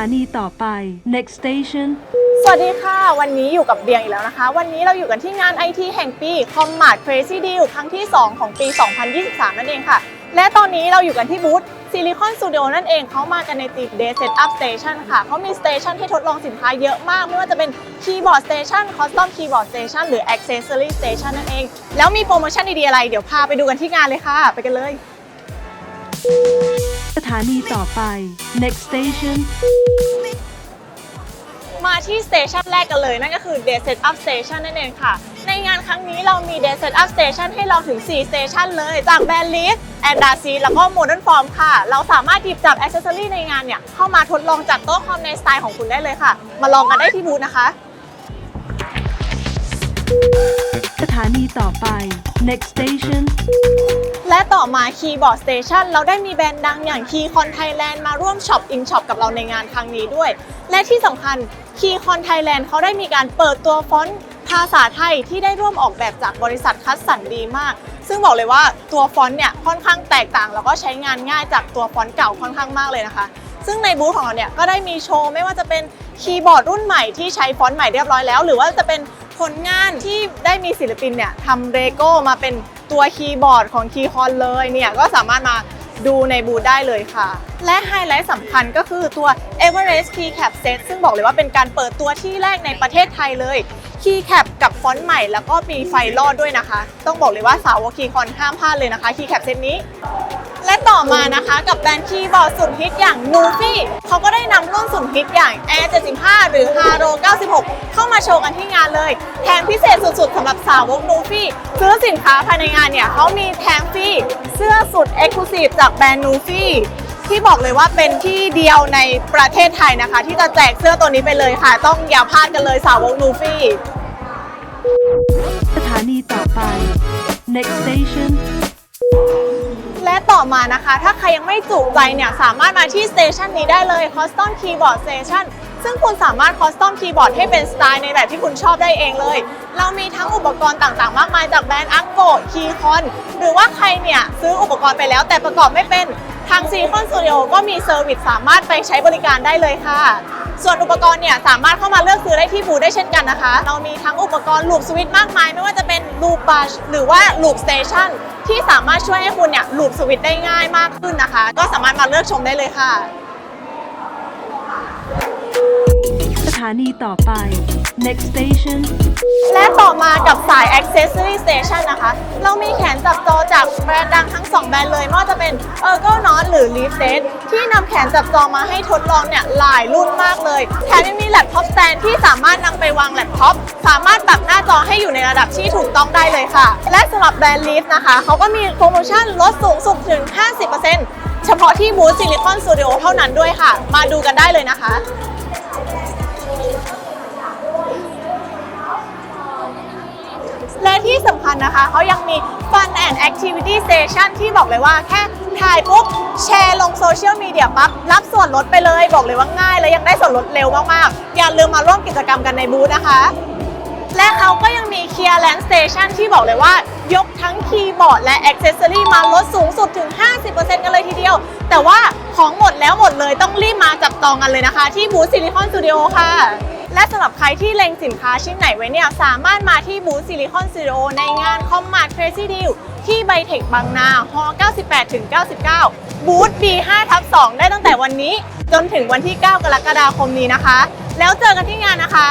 านีต่อไป next station สวัสดีค่ะ วันนี้อยู่กับเบียงอีกแล้วนะคะ วันนี้เราอยู่กันที่งาน IT แห่งปี c o m m a r t Crazy Deal ครั้งที่ 2 ของปี 2023 นั่นเองค่ะ และตอนนี้เราอยู่กันที่บูธ Silicon Studio นั่นเองเขามากันในตีม Day Setup Station ค่ะเขามี Station ให้ทดลองสินค้าเยอะมาก ไม่ว่าจะเป็น Keyboard Station Custom Keyboard Station หรือ Accessory Station นั่นเอง แล้วมีโปรโมชั่นดีๆอะไร เดี๋ยวพาไปดูกันที่งานเลยค่ะ ไปกันเลย สถานีต่อไป next station มาที่สเตชันแรกกันเลย นั่นก็คือ Day Setup Station นั่นเองค่ะ ในงานครั้งนี้เรามี Day Setup Station ให้เราถึง 4 Station เลย จากแบรนด์ Leaf a n d a c แล้วก็ Modern Form ค่ะ เราสามารถหยิบจับ Accessory ในงานเนี่ย เข้ามาทดลองจัดโต๊ะคอมในสไตล์ของคุณได้เลยค่ะ มาลองกันได้ที่บูธนะคะ สถานีต่อไป next station และต่อมา Keyboard Station เราได้มีแบรนด์ดังอย่าง Keycon Thailand มาร่วมช็อปอินช็อปกับเราในงานครั้งนี้ด้วย และที่สำคัญ Keycon Thailand เขาได้มีการเปิดตัวฟอนต์ภาษาไทยที่ได้ร่วมออกแบบจากบริษัทคัสสันดีมาก ซึ่งบอกเลยว่าตัวฟอนต์เนี่ยค่อนข้างแตกต่าง แล้วก็ใช้งานง่ายจากตัวฟอนต์เก่าค่อนข้างมากเลยนะคะ ซึ่งในบูธของเราเนี่ยก็ได้มีโชว์ไม่ว่าจะเป็นคีย์บอร์ดรุ่นใหม่ที่ใช้ฟอนต์ใหม่เรียบร้อยแล้ว หรือว่าจะเป็น ผลงานที่ได้มีศิลปินเนี่ยทำเรโก้มาเป็นตัวคีย์บอร์ดของคีย์คอนเลยเนี่ยก็สามารถมาดูในบูธได้เลยค่ะ และไฮไลท์สำคัญก็คือตัว Everest Keycap Set ซึ่งบอกเลยว่าเป็นการเปิดตัวที่แรกในประเทศไทยเลย Keycap กับฟอนต์ใหม่แล้วก็มีไฟลอดด้วยนะคะ ต้องบอกเลยว่าสาวกคีย์คอนห้ามพลาดเลยนะคะ Keycap Set นี้ และต่อมานะคะกับแบรนด์คีย์บอร์ดสุดฮิตอย่าง n u f i เขาก็ได้นำรุ่นสุดฮิตอย่าง Air 75 หรือ Haro 96 เข้ามาโชว์กันที่งานเลย แถมพิเศษสุดๆสำหรับสาวก n u f i ซื้อสินค้าภายในงานเนี่ยเขามีแถมฟรีเสื้อสุด Exclusive จากแบรนด์ n u f i ที่บอกเลยว่าเป็นที่เดียวในประเทศไทยนะคะ ที่จะแจกเสื้อตัวนี้ไปเลยค่ะ ต้องอย่าพลาดกันเลยสาวก n u f i สถานีต่อไป next station และต่อมานะคะ ถ้าใครยังไม่จุใจเนี่ย สามารถมาที่สเตชันนี้ได้เลย Custom Keyboard Station ซึ่งคุณสามารถ Custom Keyboard ให้เป็นสไตล์ในแบบที่คุณชอบได้เองเลย เรามีทั้งอุปกรณ์ต่างๆ มากมายจากแบรนด์ a g g o Keycon หรือว่าใครเนี่ย ซื้ออุปกรณ์ไปแล้วแต่ประกอบไม่เป็น ทาง Silicon Studio ก็มีเซอร์วิสสามารถไปใช้บริการได้เลยค่ะ ส่วนอุปกรณ์เนี่ยสามารถเข้ามาเลือกซื้อได้ที่บูธได้เช่นกันนะคะ เรามีทั้งอุปกรณ์ลูปสวิตช์มากมาย ไม่ว่าจะเป็นลูปบัชหรือว่าลูปสเตชันที่สามารถช่วยให้คุณเนี่ยลูปสวิตช์ได้ง่ายมากขึ้นนะคะ ก็สามารถมาเลือกชมได้เลยค่ะ สถานีต่อไป next station และต่อมากับสาย Accessory Station นะคะ เรามีแขนจับจอจากแบรนด์ดังทั้ง 2 แบรนด์เลยไม่ว่าจะเป็น e r g o n o t หรือ Leaf Set ที่นำแขนจับจอมาให้ทดลองเนี่ยหลายรุ่นมากเลยแถมยังมีแล็ปท็อปสแตนที่สามารถนำไปวางแล็ปท็อปสามารถปรับหน้าจอให้อยู่ในระดับที่ถูกต้องได้เลยค่ะ และสำหรับแบรนด์ Leaf นะคะเขาก็มีโปรโมชั่นลดสูงสุดถึง 50%เฉพาะที่บูธ Silicon Studio เท่านั้นด้วยค่ะ มาดูกันได้เลยนะคะ และที่สำคัญนะคะเขายังมี Fun and Activity Station ที่บอกเลยว่าแค่ถ่ายปุ๊บ แชร์ลงโซเชียลมีเดียปั๊บรับส่วนลดไปเลย บอกเลยว่าง่าย และยังได้ส่วนลดเร็วมาก ๆ อย่าลืมมาร่วมกิจกรรมกันในบูธนะคะ และเขาก็ยังมี Clearance Station ที่บอกเลยว่ายกทั้งคีย์บอร์ดและ Accessory มาลดสูงสุดถึง 50%กันเลยทีเดียว แต่ว่าของหมดแล้วหมดเลยต้องรีบมาจับจองกันเลยนะคะ ที่บูธ Silicon Studio ค่ะ และสำหรับใครที่เล็งสินค้าชิ้นไหนไว้เนี่ย สามารถมาที่บูธซิลิคอนซีโร่ในงานคอมมาร์ทเครซี่ดิวที่ไบเทคบางนาฮอ98ถึง99 บูธ B5 ทับ2ได้ตั้งแต่วันนี้ จนถึงวันที่ 9 กรกฎาคมนี้นะคะ แล้วเจอกันที่งานนะคะ